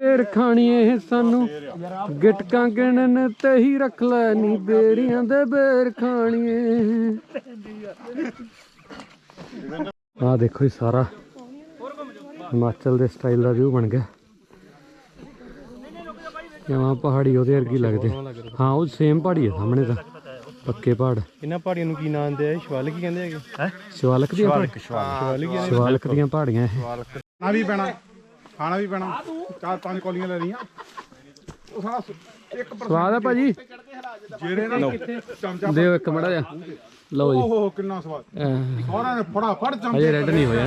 ਫੇਰ ਖਾਣੀ ਇਹ ਸਾਨੂੰ। ਗਿਟਕਾਂ ਗਿਣਨ ਤੇ ਹੀ ਰੱਖ ਲੈ, ਨੀ ਬੇੜੀਆਂ ਦੇ ਬੇਰ ਖਾਣੀਏ। ਆ ਦੇਖੋ ਇਹ ਸਾਰਾ। ਹਿਮਾਚਲ ਦੇ ਸਟਾਈਲ ਦਾ ਵਿਊ ਬਣ ਗਿਆ। ਜਮਾਂ ਪਹਾੜੀ ਉਹਦੇ ਵਰਗੀ ਲੱਗਦੇ। ਹਾਂ ਉਹ ਸੇਮ ਪਹਾੜੀ ਹੈ ਸਾਹਮਣੇ ਤਾਂ। ਪੱਕੇ ਪਹਾੜ। ਇਹਨਾਂ ਪਹਾੜੀਆਂ ਨੂੰ ਕੀ ਨਾਂ ਦਿੰਦੇ ਆ? ਸ਼ਿਵਾਲਿਕ ਹੀ ਕਹਿੰਦੇ ਹੈਗੇ। ਹੈ? ਸ਼ਿਵਾਲਕ ਦੀਆਂ ਪਹਾੜ- ਸ਼ਿਵਾਲਿਕ। ਹੀ ਸ਼ਿਵਾਲਕ ਦੀਆਂ ਪਹਾੜੀਆਂ ਇਹ। ਖਾਣਾ ਵੀ ਪੈਣਾ ਖਾਣਾ ਵੀ ਪੈਣਾ। ਚਾਰ ਪੰਜ ਕੌਲੀਆਂ ਲੈ ਲਈਆਂ। ਉਹ ਸਾਰਾ ਇੱਕ ਸਵਾਦ ਹੈ ਭਾਜੀ। ਜਿਹੜੇ ਨਾ ਚਮਚਾ ਦਿਓ ਇੱਕ ਮੜਾ ਜਾ ਲਓ ਜੀ। ਓਹ ਕਿੰਨਾ ਸਵਾਦ। ਸਾਰਿਆਂ ਨੇ ਫੜਾਫੜ ਹਜੇ ਚਮਚੇ ਰੈੱਡ ਨਹੀਂ ਹੋਇਆ।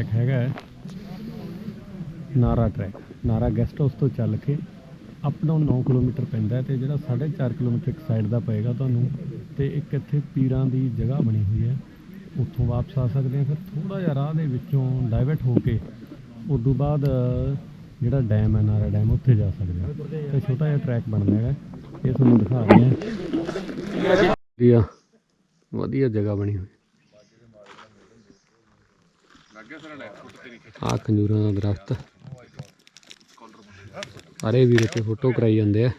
ਟਰੈਕ ਹੈਗਾ ਨਾਰਾ ਟਰੈਕ ਨਾਰਾ ਗੈਸਟ ਹਾਊਸ ਤੋਂ ਚੱਲ ਕੇ ਅਪ ਡਾਊਨ 9 ਕਿਲੋਮੀਟਰ ਪੈਂਦਾ ਤੇ ਜਿਹੜਾ 4.5 ਕਿਲੋਮੀਟਰ ਇੱਕ ਸਾਈਡ ਦਾ ਪਏਗਾ ਤੁਹਾਨੂੰ ਤੇ ਇੱਕ ਇੱਥੇ ਪੀਰਾਂ ਦੀ ਜਗ੍ਹਾ ਬਣੀ ਹੋਈ ਹੈ। ਉੱਥੋਂ ਵਾਪਸ ਆ ਸਕਦੇ ਆ ਫਿਰ ਥੋੜਾ ਜਿਹਾ ਰਾਹ ਦੇ ਵਿੱਚੋਂ ਡਾਇਵਰਟ ਹੋ ਕੇ ਉਸ ਤੋਂ ਬਾਅਦ ਜਿਹੜਾ ਡੈਮ ਹੈ, ਨਾਰਾ ਡੈਮ ਉੱਥੇ ਜਾ ਸਕਦੇ ਆ ਤੇ ਛੋਟਾ ਜਿਹਾ ਟਰੈਕ ਬਣਦਾ ਹੈਗਾ। ਇਹ ਤੁਹਾਨੂੰ ਦਿਖਾ ਰਹੇ ਹਾਂ। ਵਧੀਆ ਵਧੀਆ ਜਗ੍ਹਾ ਬਣੀ ਹੋਈ ਆ ਖੰਜੂਰਾਂ ਦਾ ਦਰਖਤ। ਸਾਰੇ ਵੀਰ ਇੱਥੇ ਫੋਟੋ ਕਰਾਈ ਜਾਂਦੇ ਆ।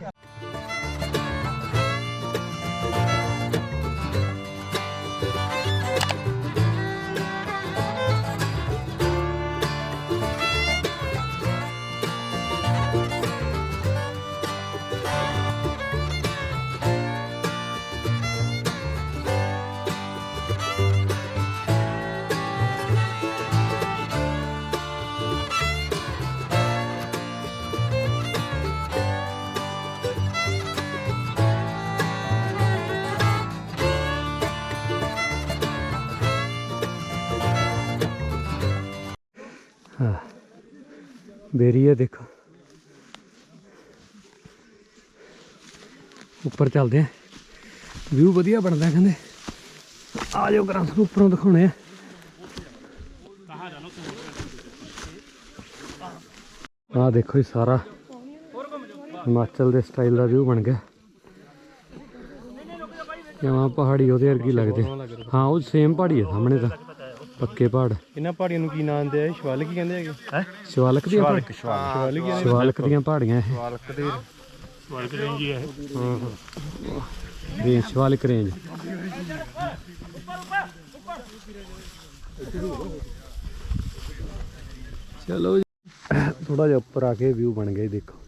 ਹਾਂ ਬੇਰੀ ਹੈ ਦੇਖੋ। ਉੱਪਰ ਚੱਲਦੇ ਆ। ਵਿਊ ਵਧੀਆ ਬਣਦਾ, ਕਹਿੰਦੇ। ਆ ਜਾਓ ਕਰਾਂ ਤੁਹਾਨੂੰ ਉੱਪਰੋਂ ਦਿਖਾਉਣੇ ਆ। ਆ ਦੇਖੋ ਇਹ ਸਾਰਾ। ਹਿਮਾਚਲ ਦੇ ਸਟਾਈਲ ਦਾ ਵਿਊ ਬਣ ਗਿਆ। ਜਮਾਂ ਪਹਾੜੀ ਉਹਦੇ ਵਰਗੀ ਲੱਗਦੇ। ਹਾਂ, ਉਹ ਸੇਮ ਪਹਾੜੀ ਹੈ ਸਾਹਮਣੇ ਤਾਂ। ਪੱਕੇ ਪਹਾੜ। ਇਹਨਾਂ ਪਹਾੜੀਆਂ ਨੂੰ ਕੀ ਨਾਂ ਦਿੰਦੇ ਆ? ਸ਼ਿਵਾਲਿਕ ਹੀ ਕਹਿੰਦੇ ਹੈਗੇ। ਹੈ? ਸ਼ਿਵਾਲਕ ਦੀਆਂ ਪਹਾੜ- ਸ਼ਿਵਾਲਿਕ ਹੀ ਸ਼ਿਵਾਲਕ ਦੀਆਂ ਪਹਾੜੀਆਂ ਇਹ। ਸ਼ਿਵਾਲਿਕ ਦੇ। ਰੇਂਜ ਸ਼ਿਵਾਲਿਕ ਰੇਂਜ ਚਲੋ ਜੀ। ਥੋੜਾ ਜਿਹਾ ਉੱਪਰ ਆ ਕੇ ਵਿਊ ਬਣ ਗਿਆ ਜੀ ਦੇਖੋ।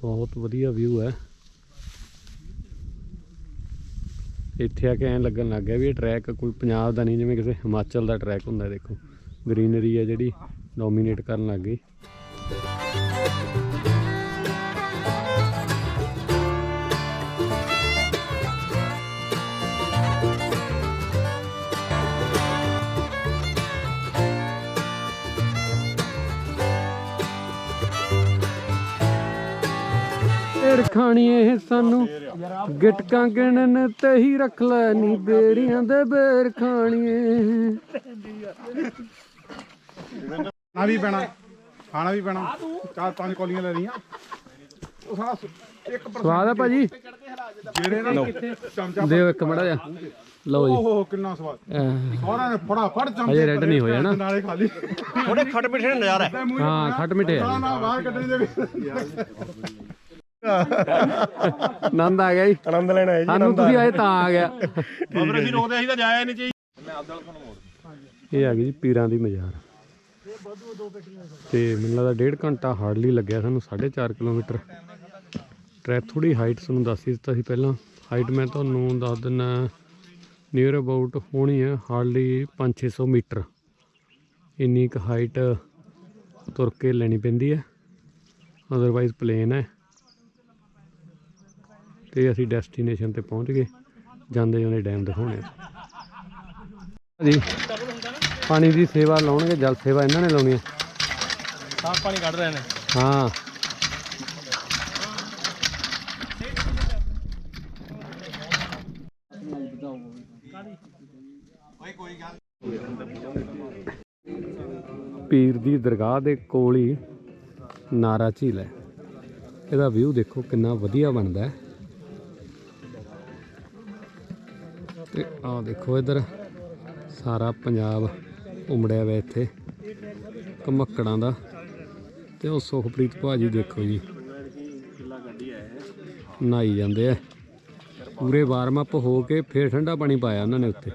ਬਹੁਤ ਵਧੀਆ ਵਿਊ ਹੈ। ਇੱਥੇ ਆ ਕੇ ਐਂ ਲੱਗਣ ਲੱਗ ਗਿਆ ਵੀ ਇਹ ਟਰੈਕ ਕੋਈ ਪੰਜਾਬ ਦਾ ਨਹੀਂ, ਜਿਵੇਂ ਕਿਸੇ ਹਿਮਾਚਲ ਦਾ ਟਰੈਕ ਹੁੰਦਾ ਦੇਖੋ। ਗ੍ਰੀਨਰੀ ਹੈ ਜਿਹੜੀ ਡੋਮੀਨੇਟ ਕਰਨ ਲੱਗ ਗਈ। ਢੇਰ ਖਾਣੀਏ ਸਾਨੂੰ। ਗਿਟਕਾਂ ਗਿਣਨ ਤੇ ਹੀ ਰੱਖ ਲੈ ਨੀ ਬੇਰੀਆਂ ਦੇ ਬੇਰ ਖਾਣੀਏ। ਖਾਣਾ ਵੀ ਪੈਣਾ ਖਾਣਾ ਵੀ ਪੈਣਾ। ਚਾਰ ਪੰਜ ਕੌਲੀਆਂ ਲੈ ਲਈਆਂ। ਉਹ ਸਾਰਾ ਇੱਕ ਸਵਾਦ ਆ ਭਾਜੀ? ਜਿਹੜੇ ਨਾ ਚਮਚਾ ਦਿਓ ਇੱਕ ਮੜਾ ਜਾ ਲਓ ਜੀ। ਓਹੋ ਕਿੰਨਾ ਸਵਾਦ। ਸਾਰਾ ਨੇ ਫੜਾ ਫੜ ਚਮਚੇ ਅਜੇ ਰੈੱਡ ਨਹੀਂ ਹੋਇਆ ਨਾ। ਨਾਲੇ ਖਾਲੀ। ਥੋੜੇ ਖੱਟ ਮਿੱਠੇ ਨਜ਼ਾਰਾ। ਹਾਂ ਖੱਟ ਮਿੱਠੇ ਆ। ਨਾ ਬਾਹਰ ਕੱਢਣੀ ਦੇ ਆਨੰਦ ਆ ਗਿਆ ਜੀ। ਆਨੰਦ ਲੈਣਾ ਹੈ ਸਾਨੂੰ ਤੁਸੀਂ ਆਏ ਤਾਂ ਆ ਗਿਆ। ਬਾਬਰ ਅਸੀਂ ਰੋਕਦੇ ਅਸੀਂ ਤਾਂ ਜਾਇਆ ਨਹੀਂ ਚਾਹੀਦਾ ਇਹ ਆ ਗਈ ਜੀ ਪੀਰਾਂ ਦੀ ਮਜ਼ਾਰ। ਤੇ ਮੈਨੂੰ ਲੱਗਦਾ ਡੇਢ ਘੰਟਾ ਹਾਰਡਲੀ ਲੱਗਿਆ ਸਾਨੂੰ 4.5 ਕਿਲੋਮੀਟਰ। ਟਰੈਕ ਥੋੜੀ ਹਾਈਟ ਤੁਹਾਨੂੰ ਦੱਸ ਹੀ ਦਿੱਤਾ ਸੀ ਪਹਿਲਾਂ। ਹਾਈਟ ਮੈਂ ਤੁਹਾਨੂੰ ਦੱਸ ਦਿੰਨਾ ਨੀਅਰ ਅਬਾਊਟ ਹੋਣੀ ਹੈ ਹਾਰਡਲੀ 5-600 ਮੀਟਰ। ਇੰਨੀ ਕੁ ਹਾਈਟ ਤੁਰ ਕੇ ਲੈਣੀ ਪੈਂਦੀ ਹੈ ਅਦਰਵਾਈਜ਼ ਪਲੇਨ ਹੈ ਤੇ ਅਸੀਂ ਡੈਸਟੀਨੇਸ਼ਨ ਤੇ ਪਹੁੰਚ ਗਏ। ਜਾਂਦੇ ਜਾਂਦੇ ਡੈਮ ਦਿਖਾਉਣੇ ਜੀ ਪਾਣੀ ਦੀ ਸੇਵਾ ਲਾਉਣਗੇ ਜਲ ਸੇਵਾ ਇਹਨਾਂ ਨੇ ਲਾਉਣੀ ਹੈ ਸਾਫ਼ ਪਾਣੀ ਕੱਢ ਰਹੇ ਨੇ। ਹਾਂ। ਪੀਰ ਦੀ ਦਰਗਾਹ ਦੇ ਕੋਲ ਹੀ ਨਾਰਾ ਝੀਲ ਹੈ। ਇਹਦਾ ਵਿਊ ਦੇਖੋ ਕਿੰਨਾ ਵਧੀਆ ਬਣਦਾ ਹੈ। ਤੇ ਆਹ ਦੇਖੋ ਇਧਰ ਸਾਰਾ ਪੰਜਾਬ ਉਮੜਿਆ ਹੋਇਆ ਇੱਥੇ। ਕਮੱਕੜਾਂ ਦਾ। ਤੇ ਉਹ ਸੁਖਪ੍ਰੀਤ ਭਾਜੀ ਦੇਖੋ ਜੀ। ਨਹਾਈ ਜਾਂਦੇ ਆ। ਪੂਰੇ ਵਾਰਮ ਅਪ ਹੋ ਕੇ ਫੇਰ ਠੰਡਾ ਪਾਣੀ ਪਾਇਆ ਉਹਨਾਂ ਨੇ ਉੱਤੇ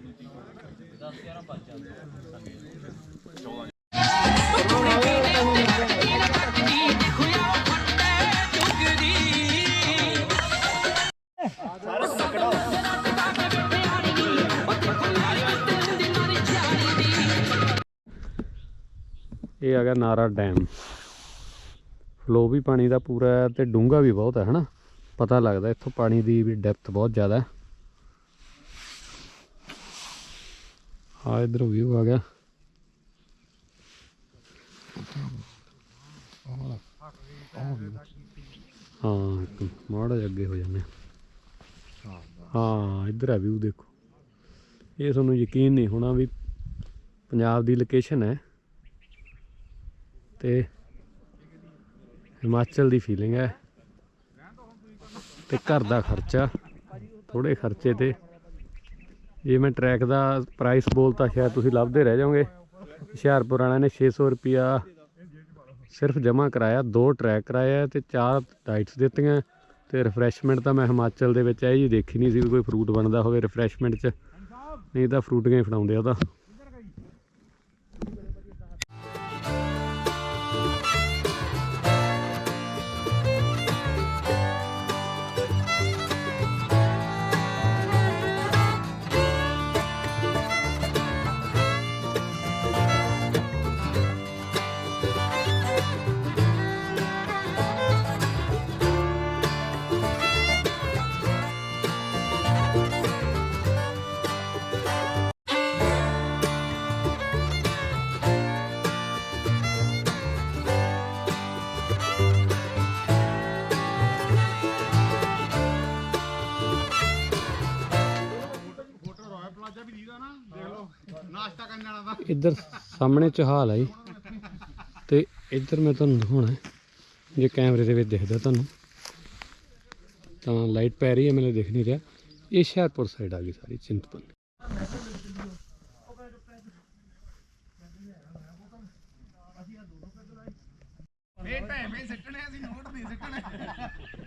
ਆ ਗਿਆ ਨਾਰਾ ਡੈਮ। ਫਲੋ ਵੀ ਪਾਣੀ ਦਾ ਪੂਰਾ ਹੈ ਤੇ ਡੂੰਘਾ ਵੀ ਬਹੁਤ ਹੈ, ਹਨਾ? ਪਤਾ ਲੱਗਦਾ ਇੱਥੋਂ ਪਾਣੀ ਦੀ ਵੀ ਡੈਪਥ ਬਹੁਤ ਜ਼ਿਆਦਾ ਹੈ। ਆ ਇਧਰ ਵਿਊ ਆ ਗਿਆ। ਹਾਂ ਮਾੜਾ ਜਿਹਾ ਅੱਗੇ ਹੋ ਜਾਂਦੇ ਹਾਂ। ਹਾਂ, ਇਧਰ ਆ ਵਿਊ ਦੇਖੋ। ਇਹ ਤੁਹਾਨੂੰ ਯਕੀਨ ਨਹੀਂ ਹੋਣਾ ਵੀ ਪੰਜਾਬ ਦੀ ਲੋਕੇਸ਼ਨ ਹੈ। ਤੇ ਹਿਮਾਚਲ ਦੀ ਫੀਲਿੰਗ ਹੈ। ਤੇ ਘਰ ਦਾ ਖਰਚਾ ਥੋੜੇ ਖਰਚੇ ਤੇ। ਜੇ ਮੈਂ ਟਰੈਕ ਦਾ ਪ੍ਰਾਈਸ ਬੋਲਤਾ, ਸ਼ਾਇਦ ਤੁਸੀਂ ਲੱਭਦੇ ਰਹਿ ਜਾਓਗੇ। ਹੁਸ਼ਿਆਰਪੁਰ ਵਾਲਿਆਂ ਨੇ 600 ਰੁਪਿਆ ਸਿਰਫ ਜਮ੍ਹਾਂ ਕਰਾਇਆ, ਦੋ ਟਰੈਕ ਕਰਾਇਆ ਤੇ ਚਾਰ ਡਾਈਟਸ ਦਿੱਤੀਆਂ। ਤੇ ਰਿਫਰੈਸ਼ਮੈਂਟ ਤਾਂ ਮੈਂ ਹਿਮਾਚਲ ਦੇ ਵਿੱਚ ਇਹ ਜੀ ਦੇਖੀ ਨਹੀਂ ਸੀ ਵੀ ਕੋਈ ਫਰੂਟ ਬਣਦਾ ਹੋਵੇ ਰਿਫਰੈਸ਼ਮੈਂਟ 'ਚ। ਨਹੀਂ ਤਾਂ ਫਰੂਟੀਆਂ ਹੀ ਫੜਾਉਂਦੇ ਆ ਉਹ ਤਾਂ। ਇੱਧਰ ਸਾਹਮਣੇ ਚਹਾਲ ਹੈ ਜੀ। ਤੇ ਇੱਧਰ ਮੈਂ ਤੁਹਾਨੂੰ ਦਿਖਾਉਣਾ ਜੇ ਕੈਮਰੇ ਦੇ ਵਿੱਚ ਦਿਖਦਾ ਤੁਹਾਨੂੰ। ਤਾਂ ਲਾਈਟ ਪੈ ਰਹੀ ਹੈ, ਮੈਨੂੰ ਦਿਖ ਨਹੀਂ ਰਿਹਾ। ਇਹ ਹੁਸ਼ਿਆਰਪੁਰ ਸਾਈਡ ਆ ਗਈ ਸਾਰੀ ਚਿੰਤਪਨ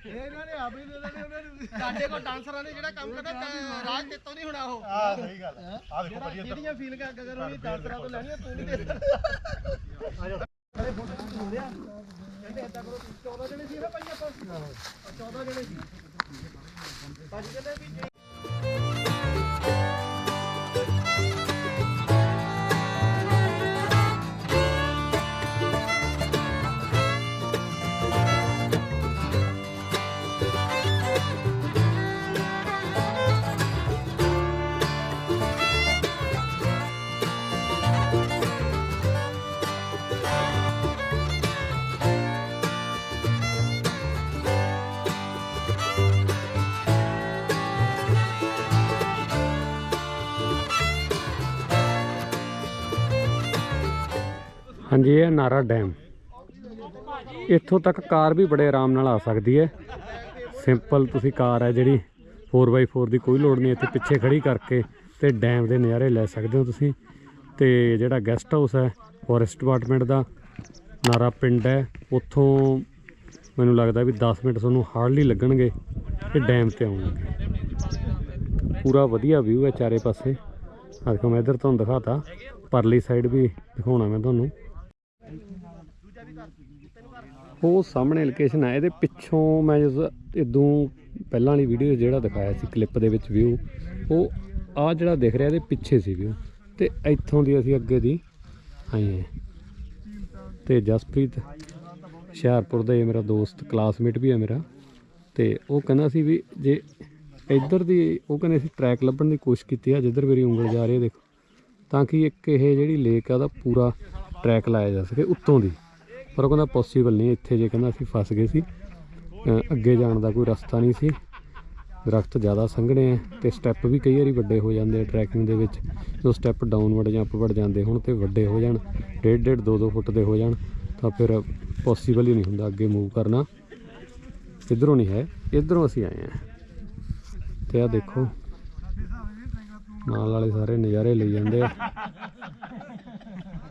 ਚਿੰਤਪੁਰਨੀ ਸਾਡੇ ਕੋਲ ਡਾਂਸਰਾਂ ਨੇ ਜਿਹੜਾ ਕੰਮ ਕਰਨਾ ਰਾਜ ਕਿਤੋਂ ਨਹੀਂ ਹੋਣਾ ਉਹ। ਆ ਸਹੀ ਗੱਲ ਆ ਦੇਖੋ ਵਧੀਆ ਜਿਹੜੀਆਂ ਫੀਲਿੰਗਾਂ ਗਗਨ ਹੋਣੀ ਡਾਂਸਰਾਂ ਤੋਂ ਲੈਣੀਆਂ ਤੂੰ ਨਹੀਂ ਦੇ ਕਹਿੰਦੇ ਏਦਾਂ ਕਰੋ 14 ਜਣੇ ਸੀ ਨਾ ਭਾਈ ਆਪਾਂ? 14 ਜਣੇ ਸੀ। ਭਾਜੀ ਕਹਿੰਦੇ ਵੀ ਜੇ ਹਾਂਜੀ, ਇਹ ਹੈ ਨਾਰਾ ਡੈਮ। ਇੱਥੋਂ ਤੱਕ ਕਾਰ ਵੀ ਬੜੇ ਆਰਾਮ ਨਾਲ ਆ ਸਕਦੀ ਹੈ। ਸਿੰਪਲ ਤੁਸੀਂ ਕਾਰ ਹੈ ਜਿਹੜੀ 4x4 ਦੀ ਕੋਈ ਲੋੜ ਨਹੀਂ, ਇੱਥੇ ਪਿੱਛੇ ਖੜੀ ਕਰਕੇ ਤੇ ਡੈਮ ਦੇ ਨਜ਼ਾਰੇ ਲੈ ਸਕਦੇ ਹੋ ਤੁਸੀਂ। ਤੇ ਜਿਹੜਾ ਗੈਸਟ ਹਾਊਸ ਹੈ ਫੋਰੈਸਟ ਡਿਪਾਰਟਮੈਂਟ ਦਾ ਨਾਰਾ ਪਿੰਡ ਹੈ। ਉੱਥੋਂ ਮੈਨੂੰ ਲੱਗਦਾ ਵੀ 10 ਮਿੰਟ ਤੁਹਾਨੂੰ ਹਾਰਡਲੀ ਲੱਗਣਗੇ ਤੇ ਡੈਮ ਤੇ ਆਉਣ ਲੱਗੇ। ਪੂਰਾ ਵਧੀਆ ਵਿਊ ਹੈ ਚਾਰੇ ਪਾਸੇ। ਆਹ ਦੇਖੋ ਮੈਂ ਇੱਧਰ ਤੁਹਾਨੂੰ ਦਿਖਾਤਾ। ਪਰਲੀ ਸਾਈਡ ਵੀ ਦਿਖਾਉਣਾ ਮੈਂ ਤੁਹਾਨੂੰ। ਉਹ ਸਾਹਮਣੇ ਲੋਕੇਸ਼ਨ ਹੈ ਇਹਦੇ ਪਿੱਛੋਂ ਮੈਂ ਜਦੋਂ ਇਦੋਂ ਪਹਿਲਾਂ ਵਾਲੀ ਵੀਡੀਓ ਜਿਹੜਾ ਦਿਖਾਇਆ ਸੀ ਕਲਿੱਪ ਦੇ ਵਿੱਚ ਵਿਊ ਉਹ ਆ ਜਿਹੜਾ ਦਿਖ ਰਿਹਾ, ਇਹਦੇ ਪਿੱਛੇ ਸੀ ਵਿਊ ਤੇ ਇੱਥੋਂ ਦੀ ਅਸੀਂ ਅੱਗੇ ਦੀ ਆਏ ਹਾਂ। ਤੇ ਜਸਪ੍ਰੀਤ ਹੁਸ਼ਿਆਰਪੁਰ ਦਾ ਇਹ ਮੇਰਾ ਦੋਸਤ ਕਲਾਸਮੇਟ ਵੀ ਹੈ ਮੇਰਾ, ਤੇ ਉਹ ਕਹਿੰਦਾ ਸੀ ਵੀ ਜੇ ਇੱਧਰ ਦੀ, ਉਹ ਕਹਿੰਦੇ ਸੀ ਟਰੈਕ ਲੱਭਣ ਦੀ ਕੋਸ਼ਿਸ਼ ਕੀਤੀ ਆ, ਜਿੱਧਰ ਮੇਰੀ ਉਂਗਲ ਜਾ ਰਹੀ ਹੈ, ਦੇਖੋ। ਤਾਂ ਕਿ ਇੱਕ ਇਹ ਜਿਹੜੀ ਲੇਕ ਆ, ਉਹਦਾ ਪੂਰਾ ਟਰੈਕ ਲਾਇਆ ਜਾ ਸਕੇ ਉੱਤੋਂ ਦੀ। ਪਰ ਉਹ ਕਹਿੰਦਾ ਪੋਸੀਬਲ ਨਹੀਂ, ਇੱਥੇ ਜੇ ਕਹਿੰਦਾ ਅਸੀਂ ਫਸ ਗਏ ਸੀ ਅੱਗੇ ਜਾਣ ਦਾ ਕੋਈ ਰਸਤਾ ਨਹੀਂ ਸੀ। ਦਰਖਤ ਜ਼ਿਆਦਾ ਸੰਘਣੇ ਆ ਤੇ ਸਟੈਪ ਵੀ ਕਈ ਵਾਰੀ ਵੱਡੇ ਹੋ ਜਾਂਦੇ ਆ ਟਰੈਕਿੰਗ ਦੇ ਵਿੱਚ। ਜੋ ਸਟੈਪ ਡਾਊਨਵਰਡ ਜਾਂ ਅਪਵਰਡ ਜਾਂਦੇ ਹੁਣ ਤੇ ਵੱਡੇ ਹੋ ਜਾਣ, ਡੇਢ ਡੇਢ 2 2 ਫੁੱਟ ਦੇ ਹੋ ਜਾਣ, ਤਾਂ ਫਿਰ ਪੋਸੀਬਲ ਹੀ ਨਹੀਂ ਹੁੰਦਾ ਅੱਗੇ ਮੂਵ ਕਰਨਾ। ਇਧਰੋਂ ਨਹੀਂ ਹੈ, ਇਧਰੋਂ ਅਸੀਂ ਆਏ ਆ ਤੇ ਆ ਦੇਖੋ, ਨਾਲ ਵਾਲੇ ਸਾਰੇ ਨਜ਼ਾਰੇ ਲਈ ਜਾਂਦੇ ਆ।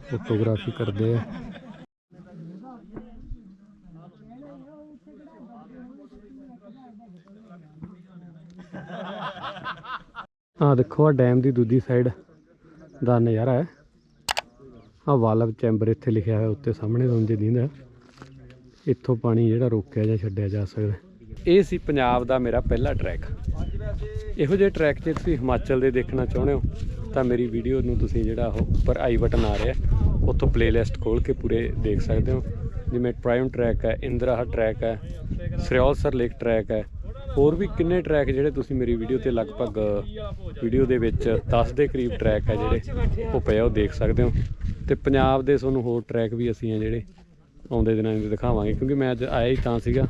ਫੋਟੋਗ੍ਰਾਫੀ ਕਰਦੇ ਆ। ਆ ਦੇਖੋ ਆ ਡੈਮ ਦੀ ਦੂਜੀ ਸਾਈਡ ਦਾ ਨਜ਼ਾਰਾ ਹੈ। ਆ ਵਾਲਵ ਚੈਂਬਰ ਇੱਥੇ ਲਿਖਿਆ ਹੋਇਆ, ਉੱਤੇ ਸਾਹਮਣੇ ਤੁਹਾਨੂੰ ਜੇ ਦਿੰਦਾ ਇੱਥੋਂ ਪਾਣੀ ਜਿਹੜਾ ਰੋਕਿਆ ਜਾਂ ਛੱਡਿਆ ਜਾ ਸਕਦਾ। ਇਹ ਸੀ ਪੰਜਾਬ ਦਾ ਮੇਰਾ ਪਹਿਲਾ ਟਰੈਕ ਇਹੋ ਜਿਹੇ ਟਰੈਕ ਜੇ ਤੁਸੀਂ ਹਿਮਾਚਲ ਦੇ ਦੇਖਣਾ ਚਾਹੁੰਦੇ ਹੋ ਤਾਂ ਮੇਰੀ ਵੀਡੀਓ ਨੂੰ ਤੁਸੀਂ ਜਿਹੜਾ ਉਹ ਉੱਪਰ ਆਈ ਬਟਨ ਆ ਰਿਹਾ ਉੱਥੋਂ ਪਲੇਲਿਸਟ ਖੋਲ ਕੇ ਪੂਰੇ ਦੇਖ ਸਕਦੇ ਹੋ। ਜਿਵੇਂ ਪ੍ਰਾਈਮ ਟਰੈਕ ਹੈ ਇੰਦਰਾਹ ਟਰੈਕ ਹੈ ਸਰਿਆਲਸਰ ਲੇਕ ਟਰੈਕ ਹੈ, ਹੋਰ ਵੀ ਕਿੰਨੇ ਟਰੈਕ ਜਿਹੜੇ ਤੁਸੀਂ ਮੇਰੀ ਵੀਡੀਓ ਤੇ ਲਗਭਗ ਵੀਡੀਓ ਦੇ ਵਿੱਚ 10 ਦੇ ਕਰੀਬ ਟਰੈਕ ਹੈ ਜਿਹੜੇ ਉਹ ਪਏ ਉਹ ਦੇਖ ਸਕਦੇ ਹੋ। ਤੇ ਪੰਜਾਬ ਦੇ ਤੁਹਾਨੂੰ ਹੋਰ ਟਰੈਕ ਵੀ ਅਸੀਂ ਆ ਜਿਹੜੇ ਆਉਂਦੇ ਦਿਨਾਂ ਵਿੱਚ ਦਿਖਾਵਾਂਗੇ, ਕਿਉਂਕਿ ਮੈਂ ਅੱਜ ਆਇਆ ਹੀ ਤਾਂ ਸੀਗਾ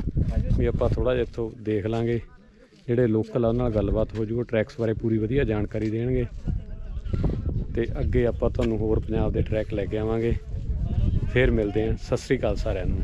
ਵੀ ਆਪਾਂ ਥੋੜਾ ਜਿਹਾ ਇੱਥੋਂ ਦੇਖ ਲਾਂਗੇ। ਜਿਹੜੇ ਲੋਕਲ ਆ, ਉਹਨਾਂ ਨਾਲ ਗੱਲਬਾਤ ਹੋ ਜੂਗਾ ਟਰੈਕਸ ਬਾਰੇ ਪੂਰੀ ਵਧੀਆ ਜਾਣਕਾਰੀ ਦੇਣਗੇ। ਤੇ ਅੱਗੇ ਆਪਾਂ ਤੁਹਾਨੂੰ ਹੋਰ ਪੰਜਾਬ ਦੇ ਟਰੈਕ ਲੈ ਕੇ ਆਵਾਂਗੇ। ਫੇਰ ਮਿਲਦੇ ਹਾਂ। ਸਤਿ ਸ੍ਰੀ ਅਕਾਲ ਸਾਰਿਆਂ ਨੂੰ।